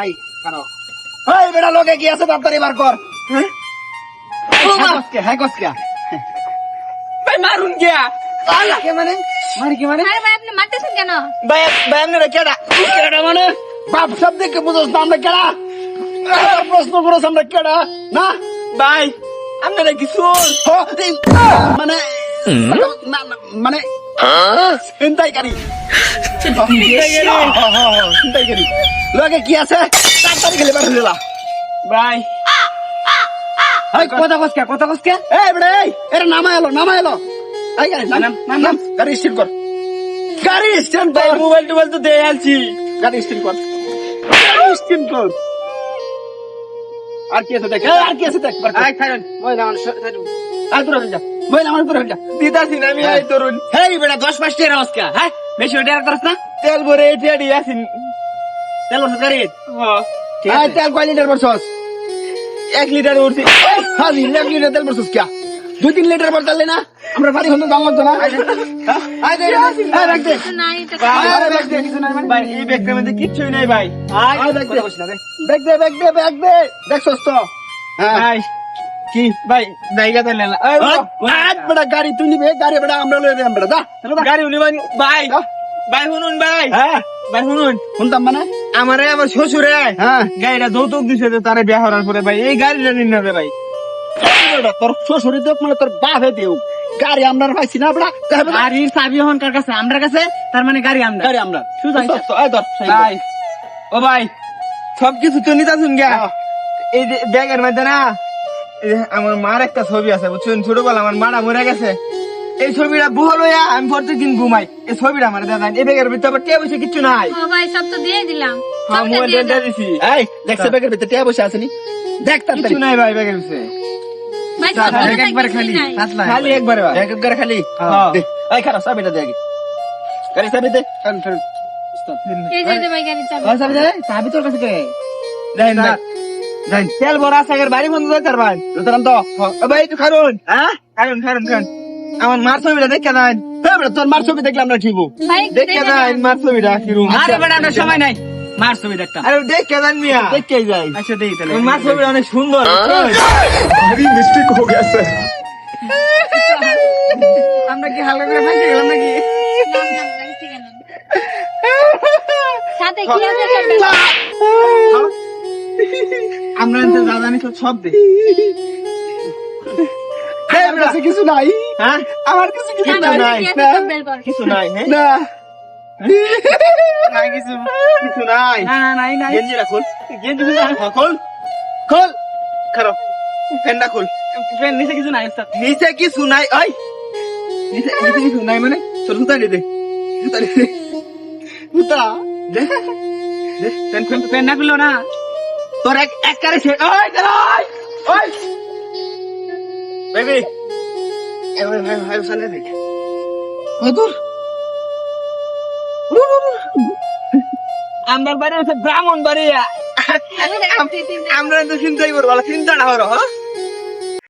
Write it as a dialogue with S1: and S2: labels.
S1: ভাই কারও এই বেটা লোকে কি আছে তাড়াতাড়ি বার কর হ্যাঁ? হ্যাঁ কসকে হ্যাঁ কসকে।
S2: ভাই মারুন গিয়া।
S1: কে মানে? মারি কি মানে?
S3: আরে ভাই আপনি মারতেছেন কেন?
S2: ভাই ভাই আপনারা কেডা?
S1: কেডা মানে? বাপ সব দেখে বুঝোস না আমরা কেডা? আবার প্রশ্ন করোস আমরা কেডা? না?
S2: ভাই আপনারা কি শুন
S1: হ, এই, মানে না, না, মানে ছিনতাইকারী ছিনতাইকারী লোকে কি আছে? তাড়াতাড়ি খেলে বার
S2: ভাই
S1: এই কথা কসকে কথা কসকে এই বড়ে এই এর নামা এলো নামা এলো। এই গাড়ি নাম নাম গাড়ি স্টিল কর। গাড়ি স্টিল কর।
S2: মোবাইল টোবাইল তো দিয়ে আলছি
S1: গাড়ি স্টিল কর। গাড়ি স্টিল কর। আর কি আছে দেখ? আর কি আছে দেখ।
S2: আই খাইন
S1: মই নামান আর তোরা যা। মই নামান তোরা যা।
S2: দিতাছি না আমি আই তরুণ।
S1: হেই বেটা দশ পাঁচ টিয়ার আজকে হ্যাঁ? বেশি ওটা করছ না?
S2: তেল ভরে দিয়ে আসিন।
S1: তেল বসে গাড়ি?
S2: হ্যাঁ।
S1: তেল কয় লিটার
S2: লিটার
S1: হ্যাঁ এক লিটার তেল বসছস কে? দুই তিন লিটার বল তাহলে না? আমরা বাড়ি হলে দাম লাগতো না? হ্যাঁ? আয় আয় আয়
S2: মধ্যে কিচ্ছুই নাই ভাই।
S1: আয় ব্যাগ দে, ব্যাগ দে, ব্যাগ দে, ব্যাগ দে। দেখছস তো? হ্যাঁ।
S2: কি? ভাই জায়গা তো লেলা এই,
S1: আয়, আয়, বেটা, গাড়ি তুই নিবি, গাড়ি বেটা আমরা লয়ে যাই বেটা, যা,
S2: গাড়ি ভাই। ভাই শুনুন ভাই।
S1: হ্যাঁ,
S2: ভাই শুনুন।
S1: শুনতাম মানে?
S2: আমারে আমার শ্বশুরে
S1: হ্যাঁ।
S2: গাড়িটা যৌতুক দিছে তারে বিয়া হওয়ার পরে ভাই এই গাড়িটা নিন না ভাই।
S1: তোর শ্বশুর দেখ মানে তোর বাপে দেও গাড়ি আমরা পাইছি না বেটা।
S2: গাড়ির চাবি হন কার কাছে? আমরা কাছে? তার মানে গাড়ি আমরা।
S1: গাড়ি আমরা।
S2: ভাই। ও ভাই সব কিছু তো নিতে শুন গা
S1: হ্যাঁ।
S2: এই যে ব্যাগের মধ্যে না আমার মার একটা ছবি আছে বুঝছেন? ছোটবেলা আমার মারা মরে গেছে। এই ছবিটা বহল হইয়া আমি প্রত্যেকদিন ঘুমাই। এই ছবিটা আমার দাদা এই ব্যাগের ভিতরে আবার টিয়া বসে কিচ্ছু নাই।
S3: ও ভাই সব তো দিয়ে দিলাম।
S2: হ্যাঁ মোবাইল
S3: দিয়ে
S2: দিয়ে দিছি।
S1: এই, দেখছে ব্যাগের ভিতরে টিয়া বসে আসেনি দেখ
S2: নাই ভাই ব্যাগের ভিতরে। একবারে খালি। খালি একবারে ভাই
S1: এক করে খালি।
S2: হ্যাঁ।
S1: এই খারাপ চাবিটা দে আগে। গাড়ি চাবি দে। টান, টান।
S3: এই যে ভাই গাড়ি চাবি।
S1: চাবি দে চাবি। তোর কাছে কে
S2: যাই না যাই তেল ভরা আছে বাড়ি বন্ধ করে তার ভাই।
S1: রুতারাম তো
S2: ও ভাই তুই খারুন
S1: হ্যাঁ?
S2: খারুন খারুন খারুন আমার মার ছবিটা দেখে দেন
S1: এই বেটা, তোর মার ছবি দেখলাম না ঠিক
S2: দেখে
S3: দেখে
S2: দেন
S3: দাও।
S2: মার ছবিটা কিরম
S4: আরে বেটা আমার সময় নাই। মার ছবি দেখতা।
S2: আরে দেখে দেন মিয়া।
S1: দেখে যাই।
S4: আচ্ছা দেই তাহলে।
S2: মার ছবিটা অনেক সুন্দর।
S4: আমরা কি হালকা করে ফাঁসে গেলাম নাকি?
S3: নাম। সাথে কি আছে?
S2: আমরা যা তো সব দেই
S1: আমার কাছে নাই।
S2: হ্যাঁ?
S1: আমার কাছে কিছু নাই। না
S3: সব বের কর।
S2: কিছু নাই হ্যাঁ?
S1: না।
S2: নাই কিছু কিছু নাই।
S4: না না নাই নাই।
S2: গেঞ্জি রাখুন গেঞ্জি খোল খোল খারাপ। ফ্যানটা খোল।
S4: ফ্রেন্ড নিচে কিছু নাই স্যার।
S2: নিচে কিছু নাই ওই। নিচে নিচে কিছু নাই মানে? তোর দিয়ে দে। জুতা দে। জুতা দে। দে। ফ্যান ফ্যান
S4: না খুললো না।
S2: তোর এক এক কারে সে ওই দাঁড়াই ওই বেবি এ ভাই ভাই ভাই সালে দে
S1: দূর
S4: আমার বাড়ি হচ্ছে ব্রাহ্মণ বাড়ি।
S2: আমরা তো চিন্তাই করব চিন্তা না হ্যাঁ?